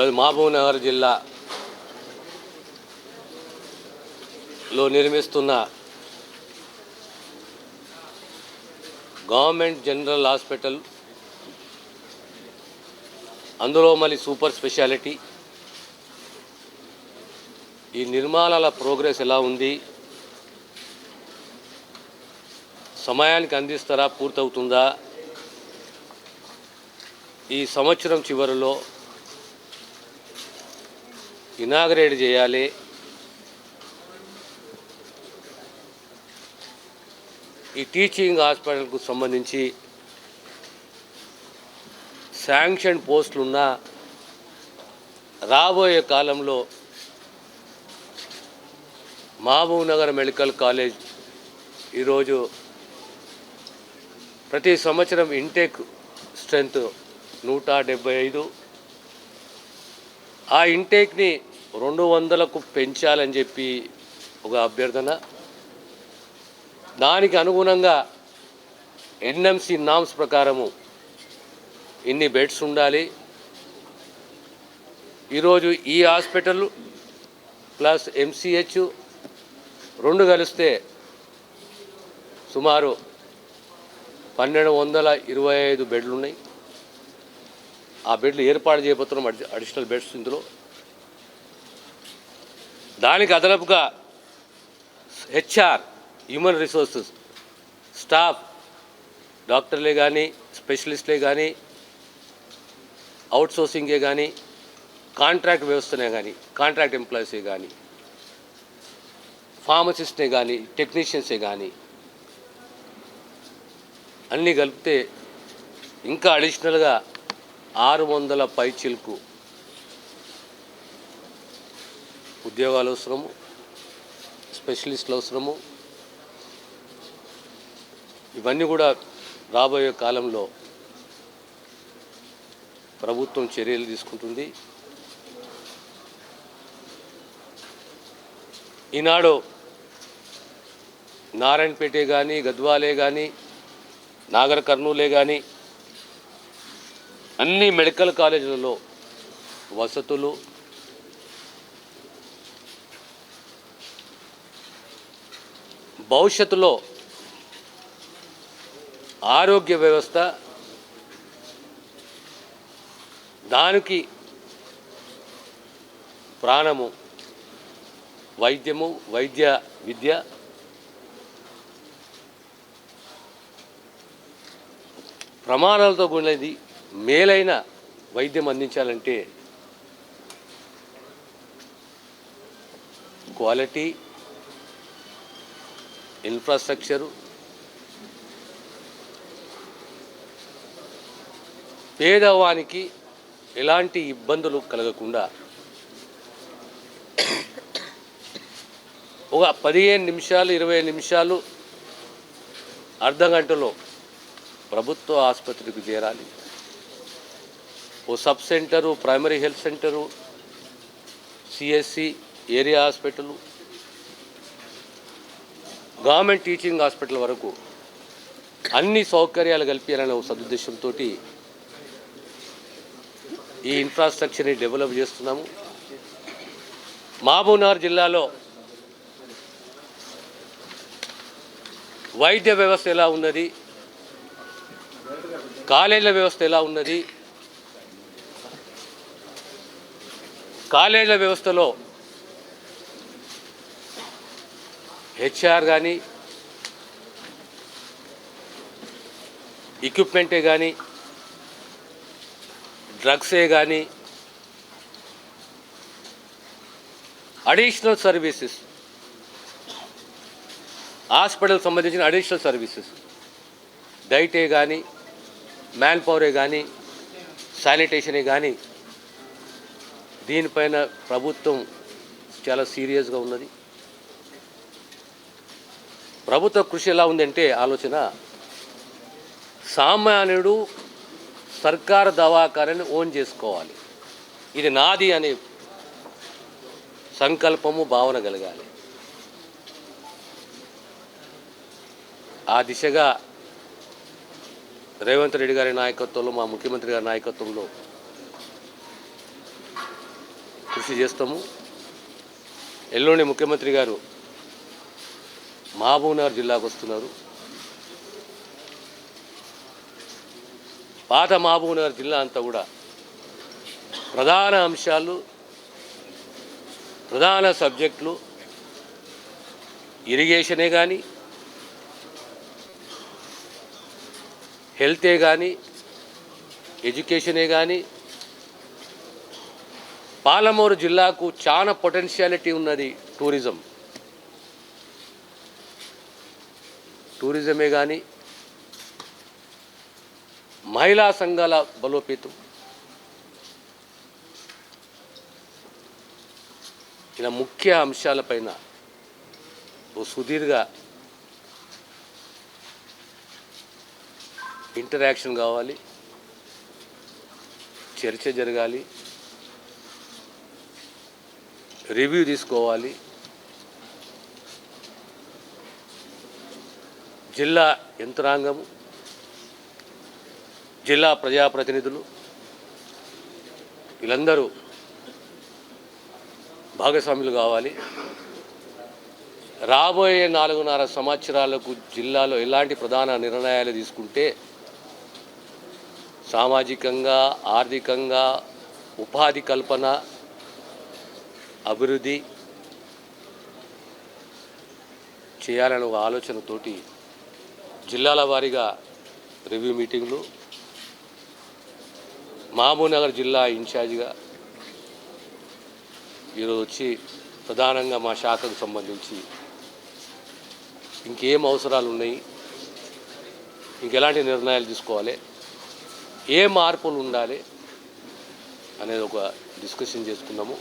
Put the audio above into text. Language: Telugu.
ఈరోజు మహబూబ్నగర్ జిల్లా లో నిర్మిస్తున్న గవర్నమెంట్ జనరల్ హాస్పిటల్. అందులో మళ్ళీ సూపర్ స్పెషాలిటీ. ఈ నిర్మాణాల ప్రోగ్రెస్ ఎలా ఉంది? సమయానికి అందిస్తారా? పూర్తవుతుందా? ఈ సంవత్సరం చివరిలో ఇనాగరేట్ చేయాలి. ఈ టీచింగ్ హాస్పిటల్కు సంబంధించి శాంక్షన్ పోస్టులున్న రాబోయే కాలంలో మహబూబ్ నగర్ మెడికల్ కాలేజ్ ఈరోజు ప్రతి సంవత్సరం ఇంటేక్ స్ట్రెంత్ నూట డెబ్బై ఐదు. ఆ ఇంటేక్ని రెండు వందలకు పెంచాలని చెప్పి ఒక అభ్యర్థన. దానికి అనుగుణంగా ఎన్ఎంసి నామ్స్ ప్రకారము ఇన్ని బెడ్స్ ఉండాలి. ఈరోజు ఈ హాస్పిటల్ ప్లస్ ఎంసీహెచ్ రెండు కలిస్తే సుమారు పన్నెండు వందల ఇరవై ఐదు బెడ్లు ఉన్నాయి ఆ బెడ్లు ఏర్పాటు చేయబోతున్నాం అడిషనల్ బెడ్స్ ఇందులో. దానికి అదనపుగా హెచ్ఆర్ హ్యూమన్ రిసోర్సెస్ స్టాఫ్ డాక్టర్లే కానీ స్పెషలిస్ట్లే కానీ అవుట్సోర్సింగే కానీ కాంట్రాక్ట్ వ్యవస్థనే కానీ కాంట్రాక్ట్ ఎంప్లాయీసే కానీ ఫార్మసిస్ట్నే కానీ టెక్నీషియన్సే కానీ అన్నీ కలిపితే ఇంకా అడిషనల్గా ఆరు వందల పైచిల్కు ఉద్యోగాలు అవసరము స్పెషలిస్టులు అవసరము ఇవన్నీ కూడా రాబోయే కాలంలో ప్రభుత్వం చర్యలు తీసుకుంటుంది. ఈనాడు నారాయణపేటే కానీ గద్వాలే కానీ నాగర్ కర్నూలే కానీ అన్ని మెడికల్ కాలేజీలలో వసతులు భవిష్యత్తులో ఆరోగ్య వ్యవస్థ దానికి ప్రాణము వైద్యము వైద్య విద్య ప్రమాణాలతో కూడినది మేలైన వైద్యం అందించాలంటే క్వాలిటీ ఇన్ఫ్రాస్ట్రక్చరు. పేదవానికి ఎలాంటి ఇబ్బందులు కలగకుండా ఒక పదిహేను నిమిషాలు ఇరవై నిమిషాలు అర్ధ గంటలో ప్రభుత్వ ఆసుపత్రికి చేరాలి. ఓ sub centre primary health centre CSC area hospital government teaching hospital వరకు అన్ని సౌకర్యాలు కల్పించాలనే సదుద్దేశంతో ఈ ఇన్ఫ్రాస్ట్రక్చర్ని డెవలప్ చేస్తున్నాము. మహబూబ్నగర్ జిల్లాలో వైద్య వ్యవస్థ ఎలా ఉన్నది? కాలేజీల వ్యవస్థ ఎలా ఉన్నది? కాలేజీల వ్యవస్థలో హెచ్ఆర్ కానీ ఎక్విప్మెంటే కానీ డ్రగ్సే కానీ అడిషనల్ సర్వీసెస్ హాస్పిటల్ సంబంధించిన అడిషనల్ సర్వీసెస్ డైటే కానీ మ్యాన్ పవరే కానీ శానిటేషనే కానీ దీనిపైన ప్రభుత్వం చాలా సీరియస్గా ఉన్నది. ప్రభుత్వ కృషి ఎలా ఉందంటే ఆలోచన సామాన్యుడు సర్కారు దవాఖానని ఓన్ చేసుకోవాలి. ఇది నాది అనే సంకల్పము భావన కలగాలి. ఆ దిశగా రేవంత్ రెడ్డి గారి నాయకత్వంలో మా ముఖ్యమంత్రి గారి నాయకత్వంలో కృషి చేస్తాము. ఎల్లుండి ముఖ్యమంత్రి గారు మహబూబ్నగర్ జిల్లాకు వస్తున్నారు. పాత మహబూబ్నగర్ జిల్లా అంతా కూడా ప్రధాన అంశాలు ప్రధాన సబ్జెక్టులు ఇరిగేషనే కానీ హెల్తే కానీ ఎడ్యుకేషనే కానీ పాలమూరు జిల్లాకు చాలా పొటెన్షియాలిటీ ఉన్నది టూరిజం. టూరిజమే కానీ మహిళా సంఘాల బలోపేతం. ఇలా ముఖ్య అంశాలపైన ఓ సుదీర్ఘ ఇంటరాక్షన్ కావాలి చర్చ జరగాలి రివ్యూ తీసుకోవాలి జిల్లా యంత్రాంగము జిల్లా ప్రజాప్రతినిధులు వీళ్ళందరూ భాగస్వాములు కావాలి. రాబోయే నాలుగున్నర సంవత్సరాలకు జిల్లాలో ఎలాంటి ప్రధాన నిర్ణయాలు తీసుకుంటే సామాజికంగా ఆర్థికంగా ఉపాధి కల్పన అభివృద్ధి చేయాలనే ఒక ఆలోచనతోటి జిల్లాల వారీగా రివ్యూ మీటింగ్లు. మహబూబ్నగర్ జిల్లా ఇన్ఛార్జిగా ఈరోజు వచ్చి ప్రధానంగా మా శాఖకు సంబంధించి ఇంకేం అవసరాలు ఉన్నాయి ఇంకెలాంటి నిర్ణయాలు తీసుకోవాలి ఏ మార్పులు ఉండాలి అనేది ఒక డిస్కషన్ చేసుకున్నాము.